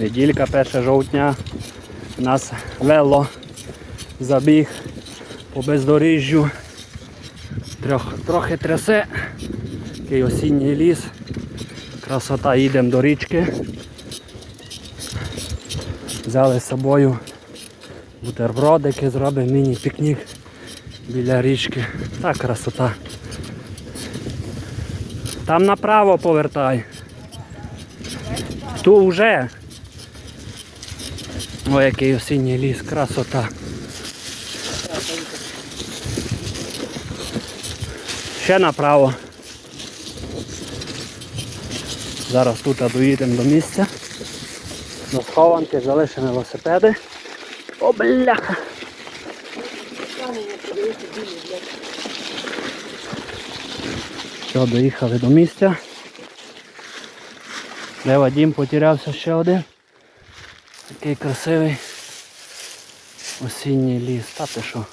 Неділька 1 жовтня. У нас вело забіг по бездоріжжю. Трьох, трохи трясе. Такий осінній ліс. Красота, їдемо до річки. Взяли з собою бутербродики, зробимо міні-пікнік біля річки. Та красота. Там направо повертай. Ту вже. Ой, який осінній ліс, красота. Ще направо. Зараз тут доїдемо до місця. До схованки залишимо велосипеди. О, бляха! Все, доїхали до місця. Де Вадим потерявся ще один. Такий красивий осінній ліс. Та ти що?